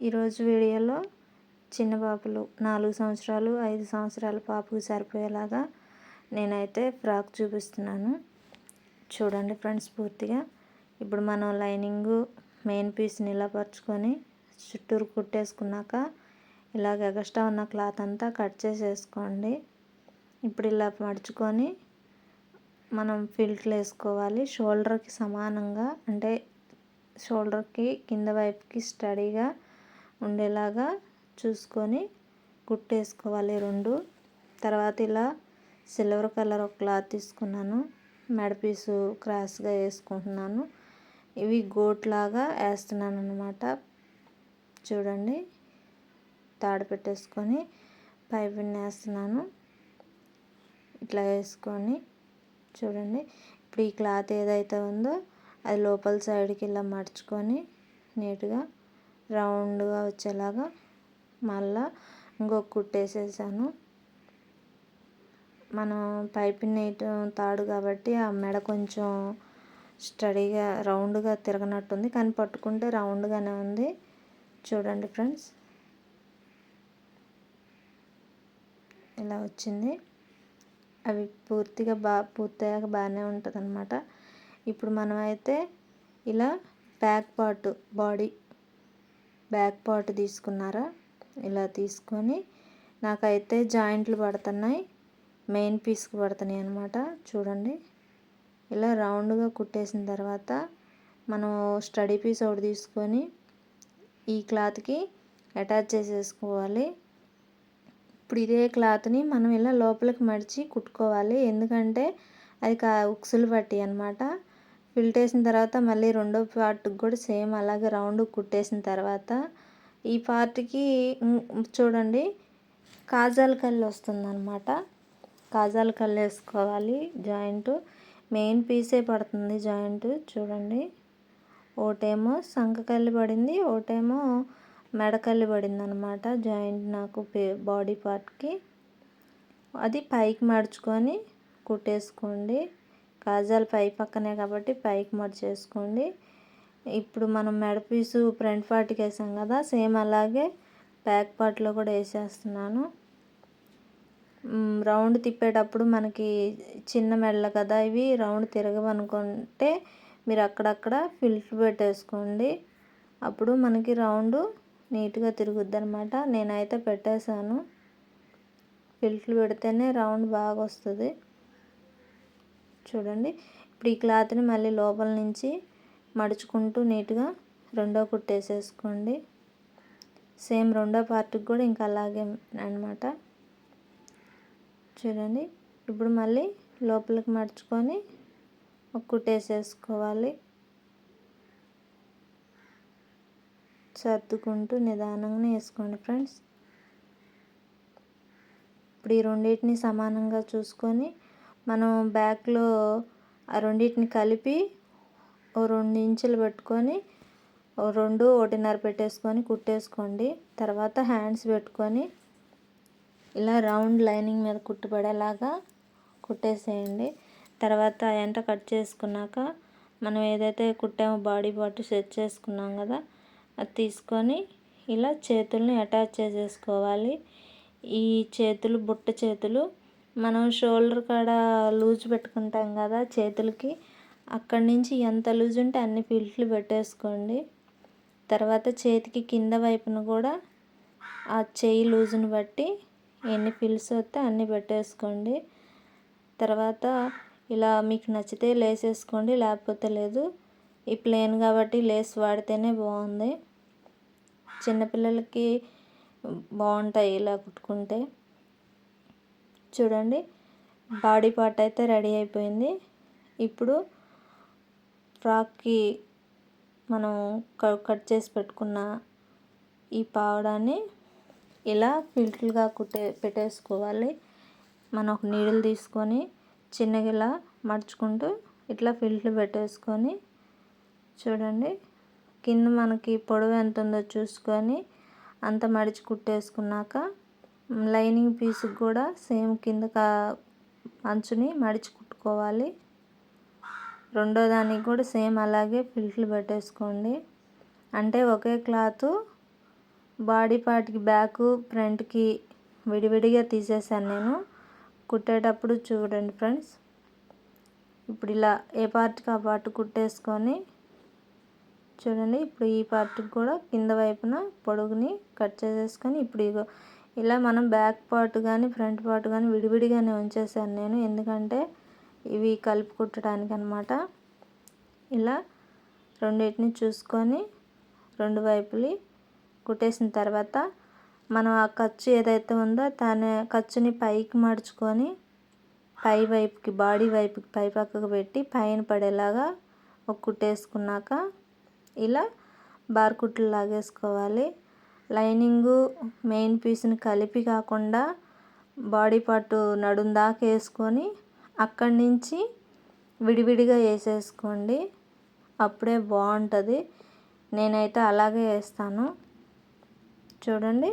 ఈరోజు వీడియోలో చిన్న పాపలు నాలుగు సంవత్సరాలు ఐదు సంవత్సరాల పాపకు సరిపోయేలాగా నేనైతే ఫ్రాక్ చూపిస్తున్నాను. చూడండి ఫ్రెండ్స్ పూర్తిగా. ఇప్పుడు మనం లైనింగ్ మెయిన్ పీస్ని ఇలా పరుచుకొని చుట్టూరు కుట్టేసుకున్నాక ఇలాగ ఎగస్ట్రా ఉన్న క్లాత్ అంతా కట్ చేసేసుకోండి. ఇప్పుడు ఇలా మడుచుకొని మనం ఫిల్ట్లు వేసుకోవాలి. షోల్డర్కి సమానంగా అంటే షోల్డర్కి కింద వైపుకి స్టడీగా ఉండేలాగా చూసుకొని కుట్టేసుకోవాలి రెండు. తర్వాత ఇలా సిల్వర్ కలర్ ఒక క్లాత్ తీసుకున్నాను. మెడపీసు క్రాస్గా వేసుకుంటున్నాను. ఇవి గోట్లాగా వేస్తున్నాను అనమాట చూడండి. తాడు పెట్టేసుకొని పైపిన్ వేస్తున్నాను. ఇట్లా వేసుకొని చూడండి. ఇప్పుడు ఈ క్లాత్ ఏదైతే ఉందో అది లోపల సైడ్కి ఇలా మడుచుకొని నీట్గా రౌండ్గా వచ్చేలాగా మళ్ళా ఇంకొక కుట్టేసేసాను మనం పైపింగ్ వేయటం తాడు కాబట్టి ఆ మెడ కొంచెం స్టడీగా రౌండ్గా తిరగనట్టుంది. కానీ పట్టుకుంటే రౌండ్గానే ఉంది. చూడండి ఫ్రెండ్స్. ఇలా వచ్చింది. అవి పూర్తిగా బా పూర్తయ్యాక బాగానే ఉంటుంది అనమాట ఇప్పుడు మనం అయితే ఇలా back part body back part తీసుకున్నారా? ఇలా తీసుకొని నాకైతే జాయింట్లు పడుతున్నాయి. మెయిన్ పీస్కి పడుతున్నాయి అనమాట చూడండి. ఇలా రౌండ్గా కుట్టేసిన తర్వాత మనం స్టడీ పీస్ ఒకటి తీసుకొని ఈ క్లాత్కి అటాచ్ చేసేసుకోవాలి. ఇప్పుడు ఇదే క్లాత్ని మనం ఇలా లోపలికి మడిచి కుట్టుకోవాలి. ఎందుకంటే అది కా ఉక్సులు పట్టి అనమాట ఫిల్ట్ వేసిన తర్వాత మళ్ళీ రెండో పార్ట్కి కూడా సేమ్ అలాగే రౌండ్ కుట్టేసిన తర్వాత ఈ పార్ట్కి చూడండి కాజాల కళ్ళు వస్తుందన్నమాట. కాజాల కళ్ళు వేసుకోవాలి జాయింట్. మెయిన్ పీసే పడుతుంది జాయింట్ చూడండి. ఒకటేమో సంకకల్లి పడింది ఒకటేమో మెడకల్లి పడింది అనమాట జాయింట్ నాకు బాడీ పార్ట్కి. అది పైకి మడుచుకొని కుట్టేసుకోండి. కాజాలు పై పక్కనే కాబట్టి పైకి మడిచేసుకోండి ఇప్పుడు మనం మెడపీసు ఫ్రంట్ పార్ట్కి వేసాం కదా సేమ్ అలాగే బ్యాక్ పార్ట్లో కూడా వేసేస్తున్నాను. రౌండ్ తిప్పేటప్పుడు మనకి చిన్న మెడలు కదా ఇవి రౌండ్ తిరగవనుకుంటే మీరు అక్కడక్కడ ఫిల్టర్ పెట్టేసుకోండి. అప్పుడు మనకి రౌండ్ నీట్గా తిరుగుద్ది అనమాట నేనైతే పెట్టేశాను. ఫిల్టర్ పెడితేనే రౌండ్ బాగా వస్తుంది చూడండి. ఇప్పుడు ఈ క్లాత్ని మళ్ళీ లోపల నుంచి మడుచుకుంటూ నీట్గా రెండో కుట్టేసేసుకోండి సేమ్ రెండో పార్ట్కి కూడా ఇంకా అలాగే అనమాట చూడండి. ఇప్పుడు మళ్ళీ లోపలికి మడుచుకొని ఒక కుట్టేసేసుకోవాలి సర్దుకుంటూ నిదానంగా వేసుకోండి ఫ్రెండ్స్. ఇప్పుడు ఈ రెండింటిని సమానంగా చూసుకొని మనం బ్యాక్లో ఆ రెండింటిని కలిపి ఓ రెండు ఇంచులు పెట్టుకొని ఓ రెండు ఒకటిన్నర పెట్టేసుకొని కుట్టేసుకోండి. తర్వాత హ్యాండ్స్ పెట్టుకొని ఇలా రౌండ్ లైనింగ్ మీద కుట్టుపడేలాగా కుట్టేసేయండి. తర్వాత ఎంట కట్ చేసుకున్నాక మనం ఏదైతే కుట్టామో బాడీ పార్ట్ సెట్ చేసుకున్నాం కదా అది తీసుకొని ఇలా చేతుల్ని అటాచ్ చేసేసుకోవాలి. ఈ చేతులు బుట్ట చేతులు మనం షోల్డర్ కాడ లూజ్ పెట్టుకుంటాం కదా చేతులకి అక్కడి నుంచి ఎంత లూజ్ ఉంటే అన్ని ఫిల్ట్లు పెట్టేసుకోండి. తర్వాత చేతికి కింద వైపున కూడా ఆ చేయి లూజుని బట్టి ఎన్ని ఫిల్స్ వస్తే అన్ని పెట్టేసుకోండి. తర్వాత ఇలా మీకు నచ్చితే లేస్ వేసుకోండి లేకపోతే లేదు. ఈ ప్లేన్ కాబట్టి లేస్ వాడితేనే బాగుంది. చిన్నపిల్లలకి బాగుంటాయి ఇలా కుట్టుకుంటే. చూడండి బాడీ పార్ట్ అయితే రెడీ అయిపోయింది. ఇప్పుడు ఫ్రాక్కి మనం కట్ చేసి పెట్టుకున్న ఈ పావడాన్ని ఇలా ఫిల్టర్గా కుట్టే పెట్టేసుకోవాలి. మనం ఒక నీడలు తీసుకొని చిన్నగా ఇలా మడుచుకుంటూ ఇట్లా ఫిల్టర్ పెట్టేసుకొని చూడండి కింద మనకి పొడవు ఎంత ఉందో చూసుకొని అంత మడిచి కుట్టేసుకున్నాక లైనింగ్ పీస్కి కూడా సేమ్ కింద అంచుని మడిచి కుట్టుకోవాలి. రెండో దానికి కూడా సేమ్ అలాగే ఫిల్ట్లు పెట్టేసుకోండి. అంటే ఒకే క్లాత్ బాడీ పార్ట్కి బ్యాక్ ఫ్రంట్కి విడివిడిగా తీసేసాను నేను. కుట్టేటప్పుడు చూడండి ఫ్రెండ్స్. ఇప్పుడు ఇలా ఏ పార్ట్కి ఆ పార్ట్ కుట్టేసుకొని చూడండి. ఇప్పుడు ఈ పార్ట్కి కూడా కింద వైపున పొడుగుని కట్ చేసేసుకొని ఇప్పుడు ఇగో ఇలా మనం బ్యాక్ పార్ట్ కానీ ఫ్రంట్ పార్ట్ కానీ విడివిడిగానే ఉంచేసాను నేను. ఎందుకంటే ఇవి కలిపి కుట్టడానికి అనమాట ఇలా రెండింటిని చూసుకొని రెండు వైపులి కుట్టేసిన తర్వాత మనం ఆ ఖర్చు ఏదైతే ఉందో దాని ఖర్చుని పైకి మడుచుకొని పై వైపుకి బాడీ వైపుకి పై పక్కకు పెట్టి పైన పడేలాగా ఒక కుట్టేసుకున్నాక ఇలా బార్ కుట్లు లాగేసుకోవాలి. లైనింగు మెయిన్ పీస్ని కలిపి కాకుండా బాడీ పార్ట్ నడుం దాకా వేసుకొని అక్కడి నుంచి విడివిడిగా వేసేసుకోండి. అప్పుడే బాగుంటుంది. నేనైతే అలాగే వేస్తాను. చూడండి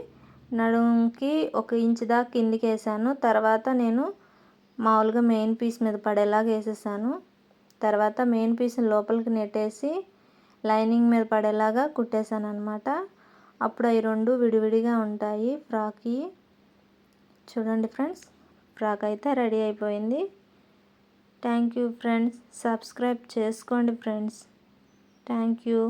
నడుంకి ఒక ఇంచు దాకా కిందికి వేసాను. తర్వాత నేను మామూలుగా మెయిన్ పీస్ మీద పడేలాగా వేసేసాను. తర్వాత మెయిన్ పీస్ని లోపలికి నెట్టేసి లైనింగ్ మీద పడేలాగా కుట్టేశాను అనమాట అప్పుడు అవి రెండు విడివిడిగా ఉంటాయి. ఫ్రాక్కి చూడండి ఫ్రెండ్స్ ఫ్రాక్ అయితే రెడీ అయిపోయింది. థ్యాంక్ యూ ఫ్రెండ్స్ సబ్స్క్రైబ్ చేసుకోండి ఫ్రెండ్స్. Thank you.